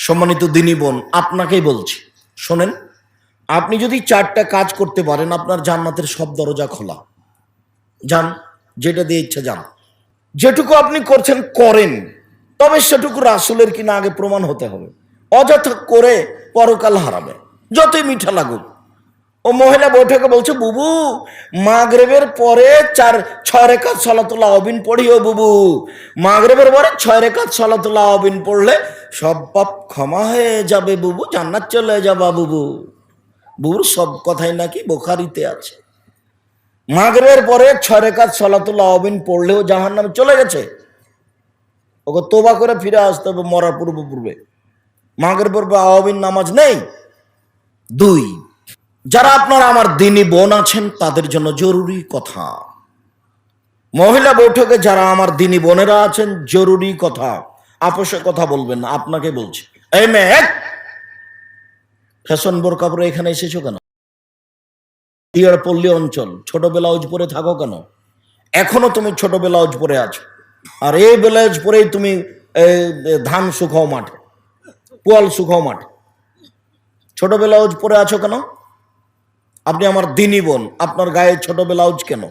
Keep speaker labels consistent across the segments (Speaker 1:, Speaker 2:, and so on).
Speaker 1: সম্মানিত দিনী বোন, আপনাকেই বলছি, শোনেন, আপনি যদি চারটা কাজ করতে পারেন, আপনার জান্নাতের সব দরজা খোলা। যান, যেটা দিয়ে ইচ্ছা যান। যেটুকু আপনি করছেন, করেন। তবে সেটুকু রাসুলের কিনা আগে প্রমাণ হতে হবে। অযথা করে পরকাল হারাবে। যতই মিঠা লাগুক। ও মহিলা বৈঠকে বলছে, বুবু, মাগরেবের পরে চার, ছয় রেখাত সলাতুল্লাহ অবিন পড়িও বুবু। মাগরেবের পরে ছয় রেখাত সলাতুল্লাহ অবিন পড়লে সব পাপ ক্ষমা হয়ে যাবে বুবু, জান্নাত চলে যাবা বুবু। বুবুর সব কথাই নাকি বোখারিতে আছে। মাগরেবের পরে ছয় রেখাত সলাতুল্লাহ অবিন পড়লেও জাহান নামে চলে গেছে। ওকে তোবা করে ফিরে আসতে হবে মরার পূর্ব পূর্বে মাগরের পূর্বে আওয়াবিন নামাজ নেই। দুই, যারা আপনার আমার দিনী বোন আছেন, তাদের জন্য জরুরি কথা। মহিলা বৈঠকে যারা আমার দিনী বোনেরা আছেন, জরুরি কথা। আপোষে কথা বলবেন না, আপনাকে বলছি। এই মেয়ে, ফ্যাশন বোরকা পরে এখানে এসেছ কেন? টিয়ার পল্লী অঞ্চল, ছোট ব্লাউজ পরে থাকো কেন? এখনও তুমি ছোট ব্লাউজ পরে আছো। আর এই ব্লাউজ পরেই তুমি ধান শুকাও মাঠে, পোয়াল শুকাও মাঠে। ছোট ব্লাউজ পরে আছো কেন? আপনি আমার দিনী বোন, আপনার গায়ে ছোট ব্লাউজ কেন?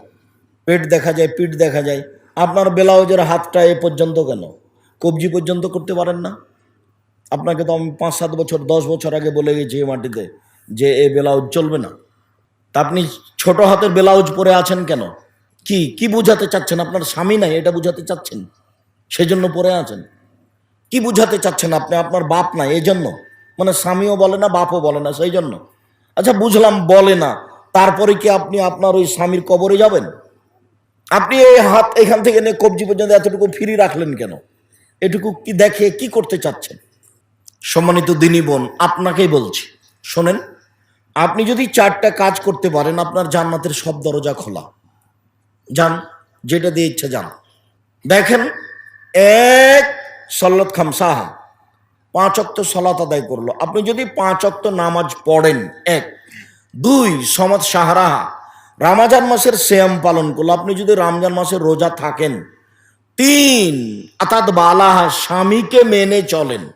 Speaker 1: পেট দেখা যায়, পিঠ দেখা যায়, আপনার ব্লাউজের হাতটা এ পর্যন্ত কেন? কবজি পর্যন্ত করতে পারেন না। আপনাকে তো আমি পাঁচ সাত বছর, দশ বছর আগে বলে গেছি এই মাটিতে যে এ ব্লাউজ চলবে না। তা আপনি ছোট হাতের ব্লাউজ পরে আছেন কেন? কি কি বুঝাতে চাচ্ছেন? আপনার স্বামী নাই, এটা বুঝাতে চাচ্ছেন? সেজন্য পরে আছেন। কি বুঝাতে চাচ্ছেন আপনি? আপনার বাপ নাই এই জন্য মানে স্বামীও বলে না, বাপও বলে না সেই জন্য আচ্ছা বুঝলাম, বলে না। তারপরে কি আপনি আপনার ওই স্বামীর কবরে যাবেন? আপনি এই হাত এখান থেকে নিয়ে কবজি পর্যন্ত এতটুকু ফ্রি রাখলেন কেন? এটুকু কি দেখে কি করতে চাচ্ছেন? সম্মানিত দিনী বোন, আপনাকেই বলছি, শোনেন, আপনি যদি চারটা কাজ করতে পারেন, আপনার জান্নাতের সব দরজা খোলা। যান, যেটা দিয়ে ইচ্ছা যান। দেখেন, এক সল্লত খামসাহা, পাঁচ অক্ত সলাত আদায় করল। আপনি যদি পাঁচ অক্ত নামাজ পড়েন, এক। দুই, সমাজ সাহারাহা, রামাজান মাসের শ্যাম পালন করল। আপনি যদি রমজান মাসের রোজা থাকেন তিন। অর্থাৎ বালাহা, স্বামীকে মেনে চলেন।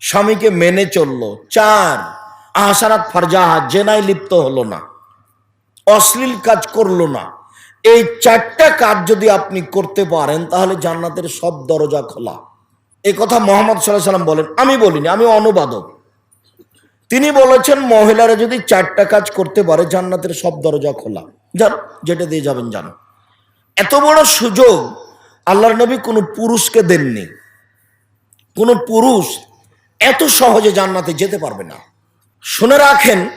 Speaker 1: স্বামীকে মেনে চলল। চার আহসারাত ফারজাহা, জেনায় লিপ্ত হলো না। অশ্লীল কাজ করল না। এই চারটা কাজ যদি আপনি করতে পারেন, তাহলে জান্নাতের সব দরজা খোলা। এই কথা মোহাম্মদ সাল্লাহ সাল্লাম বলেন। আমি বলিনি, আমি অনুবাদক। তিনি বলেছেন, মহিলারা যদি চারটা কাজ করতে পারে, জান্নাতের সব দরজা খোলা। যান, যেটা দিয়ে যাবেন জানো এত বড় সুযোগ আল্লাহর নবী কোনো পুরুষকে দেননি। কোনো পুরুষ এত সহজে জান্নাতে যেতে পারবে না। শুনে রাখেন,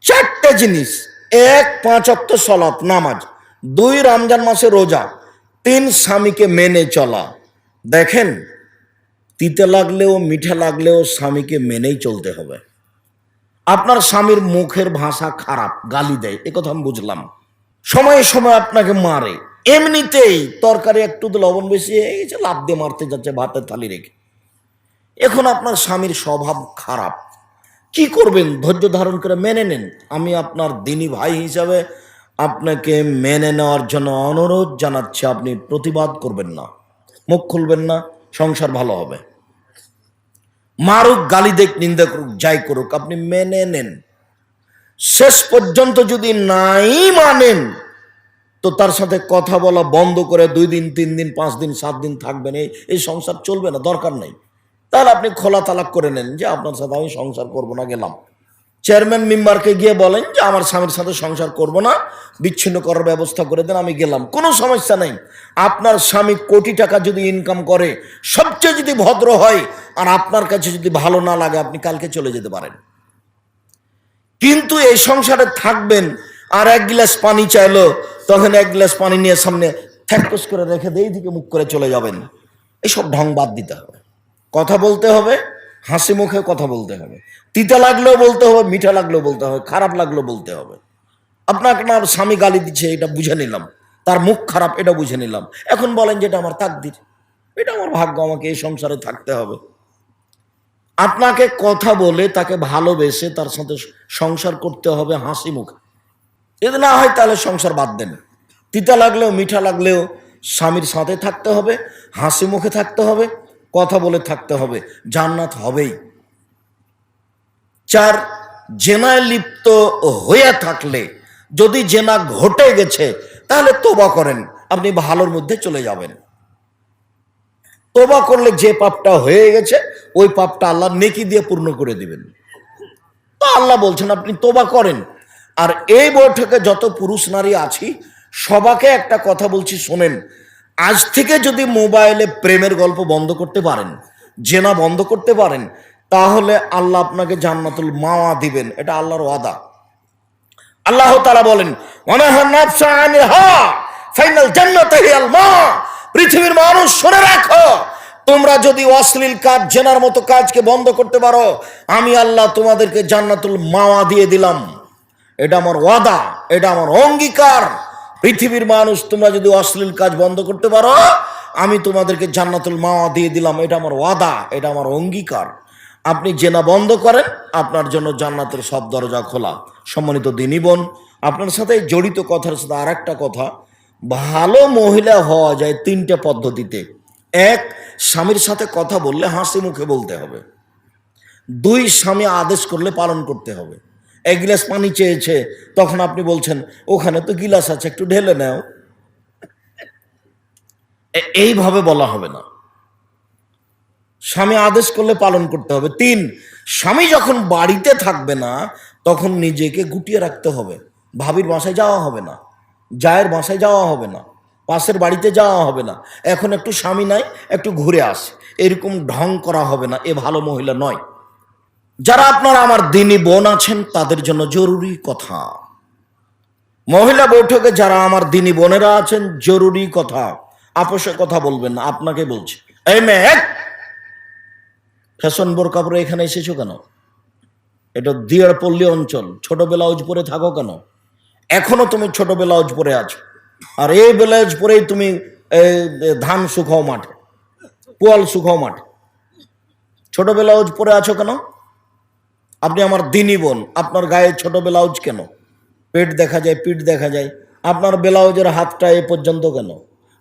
Speaker 1: চারটে জিনিস। এক, পাঁচ অক্ত সলাপ নামাজ। দুই, রমজান মাসে রোজা। তিন, স্বামীকে মেনে চলা। দেখেন, তিতে লাগলেও, মিঠা লাগলেও স্বামীকে মেনেই চলতে হবে। আপনার স্বামীর মুখের ভাষা খারাপ, গালি দেয়, এ কথা আমি বুঝলাম। সময়ে সময় আপনাকে মারে। এমনিতেই তরকারি একটু লবণ বেশি হয়ে গেছে লাভ দিয়ে মারতে যাচ্ছে ভাতের থালি রেখে। এখন আপনার স্বামীর স্বভাব খারাপ। কি করবেন? ধৈর্য ধারণ করে মেনে নেন। আমি আপনার দিনী ভাই হিসাবে আপনাকে মেনে নেওয়ার জন্য অনুরোধ জানাচ্ছি, আপনি প্রতিবাদ করবেন না। মুখ খুলবেন না, সংসার ভালো হবে। মারুক, গালি দেখ, নিন্দা করুক, যাই করুক, আপনি মেনে নেন। শেষ পর্যন্ত যদি নাই মানেন তো তার সাথে কথা বলা বন্ধ করে দুই দিন, তিন দিন, পাঁচ দিন, সাত দিন থাকবেন। এই এই সংসার চলবে না, দরকার নেই। তাহলে আপনি খোলা তালাক করে নেন যে, আপনার সাথে আমি সংসার করব না, গেলাম। চেয়ারম্যান মেম্বারকে গিয়ে বলেন যে, আমার স্বামীর সাথে সংসার করব না, বিচ্ছিন্ন করার ব্যবস্থা করে দেন, আমি গেলাম। কোনো সমস্যা নেই। আপনার স্বামী কোটি টাকা যদি ইনকাম করে, সবচেয়ে যদি ভদ্র হয়, আর আপনার কাছে যদি ভালো না লাগে, আপনি কালকে চলে যেতে পারেন। কিন্তু এই সংসারে থাকবেন, আর এক গ্লাস পানি চাইলো তখন এক গ্লাস পানি নিয়ে সামনে থ্যাকস করে রেখে দিয়ে দিকে মুখ করে চলে যাবেন। এইসব ঢং বাদ দিতে হবে। কথা বলতে হবে, হাসি মুখে কথা বলতে হবে। তিতা লাগলেও বলতে হবে, মিঠা লাগলেও বলতে হবে, খারাপ লাগলেও বলতে হবে। আপনাকে না, স্বামী গালি দিচ্ছে, এটা বুঝে নিলাম। তার মুখ খারাপ, এটা বুঝে নিলাম। এখন বলেন যেটা আমার তাকদির। এটা আমার ভাগ্য, আমাকে এই সংসারে থাকতে হবে। আপনাকে কথা বলে তাকে ভালোবেসে তার সাথে সংসার করতে হবে হাসি মুখে। যদি না হয় তাহলে সংসার বাদ দেন। তিতা লাগলেও, মিঠা লাগলেও স্বামীর সাথে থাকতে হবে, হাসি মুখে থাকতে হবে, কথা বলে থাকতে হবে, জান্নাত হবেই। চার, জেনায় লিপ্ত হয়ে থাকলে যদি জেনা ঘটে গেছে, তাহলে তোবা করেন, আপনি ভালোর মধ্যে চলে যাবেন। তোবা করলে যে পাপটা হয়ে গেছে, ওই পাপটা আল্লাহ নেকি দিয়ে পূর্ণ করে দিবেন। তো আল্লাহ বলছেন, আপনি তোবা করেন আর এই বৈঠকে যত পুরুষ নারী আছি সবাকে একটা কথা বলছি শোনেন। আজ থেকে যদি মোবাইলে প্রেমের গল্প বন্ধ করতে পারেন জেনা বন্ধ করতে পারেন তাহলে আল্লাহ আপনাকে জান্নাতুল মাওয়া দিবেন। এটা আল্লাহর ওয়াদা। আল্লাহ তারা বলেন "ওয়ানাহা নাফসা আনিল হাওয়া, ফাইনাল জান্নাতু হিয়াল মাওয়া।" পৃথিবীর মানুষ শুনে রাখো তোমরা যদি অশ্লীল কাজ জেনার মতো কাজকে বন্ধ করতে পারো আমি আল্লাহ তোমাদেরকে জান্নাতুল মাওয়া দিয়ে দিলাম। এটা আমার ওয়াদা, এটা আমার অঙ্গীকার। পৃথিবীর মানুষ, তোমরা যদি অশ্লীল কাজ বন্ধ করতে পারো, আমি তোমাদেরকে জান্নাতুল মাওয়া দিয়ে দিলাম। এটা আমার ওয়াদা, এটা আমার অঙ্গীকার। আপনি জেনা বন্ধ করেন, আপনার জন্য জান্নাতের সব দরজা খোলা। সম্মানিত দিনী বোন, আপনার সাথে জড়িত কথার সাথে আর একটা কথা। ভালো মহিলা হওয়া যায় তিনটে পদ্ধতিতে। এক, স্বামীর সাথে কথা বললে হাসি মুখে বলতে হবে। দুই, স্বামী আদেশ করলে পালন করতে হবে। এক গিলাস পানি চেয়েছে, তখন আপনি বলছেন, ওখানে তো গিলাস আছে, একটু ঢেলে নাও। এইভাবে বলা হবে না। স্বামী আদেশ করলে পালন করতে হবে। তিন, স্বামী যখন বাড়িতে থাকবে না, তখন নিজেকে গুটিয়ে রাখতে হবে। ভাবির বাসায় যাওয়া হবে না, জায়ের বাসায় যাওয়া হবে না, পাশের বাড়িতে যাওয়া হবে না। এখন একটু স্বামী নাই, একটু ঘুরে আসে। এরকম ঢং করা হবে না, এ ভালো মহিলা নয়। যারা আপনারা আমার দিনী বোন আছেন, তাদের জন্য জরুরি কথা। মহিলা বৈঠকে যারা আমার দিনী বোনেরা আছেন, জরুরি কথা। আপোষে কথা বলবেন না, আপনাকে বলছি। এই মেয়ে, ফ্যাশন বোর পরে এখানে এসেছ কেন? এটা দিয়ার পল্লী অঞ্চল, ছোট ব্লাউজ পরে থাকো কেন? এখনও তুমি ছোট ব্লাউজ পরে আছো। আর এই ব্লাউজ পরেই তুমি ধান শুকাও মাঠে, পোয়াল শুকাও মাঠে। ছোট ব্লাউজ পরে আছো কেন? আপনি আমার দিনী বোন, আপনার গায়ে ছোট ব্লাউজ কেন? পেট দেখা যায়, পিঠ দেখা যায়, আপনার ব্লাউজের হাতটা এ পর্যন্ত কেন?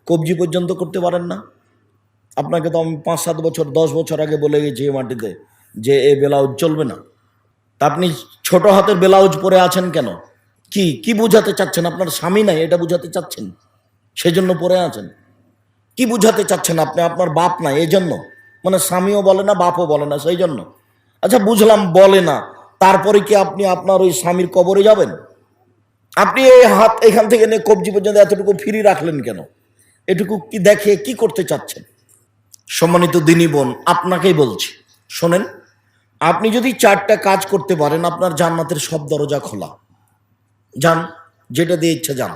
Speaker 1: কবজি পর্যন্ত করতে পারেন না? আপনাকে তো আমি পাঁচ সাত বছর, দশ বছর আগে বলে গেছি এই মাটিতে যে এ ব্লাউজ চলবে না। তা আপনি ছোট হাতের ব্লাউজ পরে আছেন কেন? কি কি বুঝাতে চাচ্ছেন? আপনার স্বামী নাই, এটা বুঝাতে চাচ্ছেন? সেজন্য পরে আছেন। কি বুঝাতে চাচ্ছেন আপনি? আপনার বাপ নাই এই জন্য মানে স্বামীও বলে না, বাপও বলে না সেই জন্য আচ্ছা বুঝলাম, বলে না। তারপরে কি আপনি আপনার ওই স্বামীর কবরে যাবেন? আপনি এই হাত এখান থেকে নিয়ে কবজি পর্যন্ত এতটুকু ফ্রি রাখলেন কেন? এটুকু কি দেখে কি করতে চাচ্ছেন? সম্মানিত দিনী বোন, আপনাকেই বলছি, শোনেন, আপনি যদি চারটা কাজ করতে পারেন, আপনার জান্নাতের সব দরজা খোলা। যান, যেটা দিয়ে ইচ্ছা যান।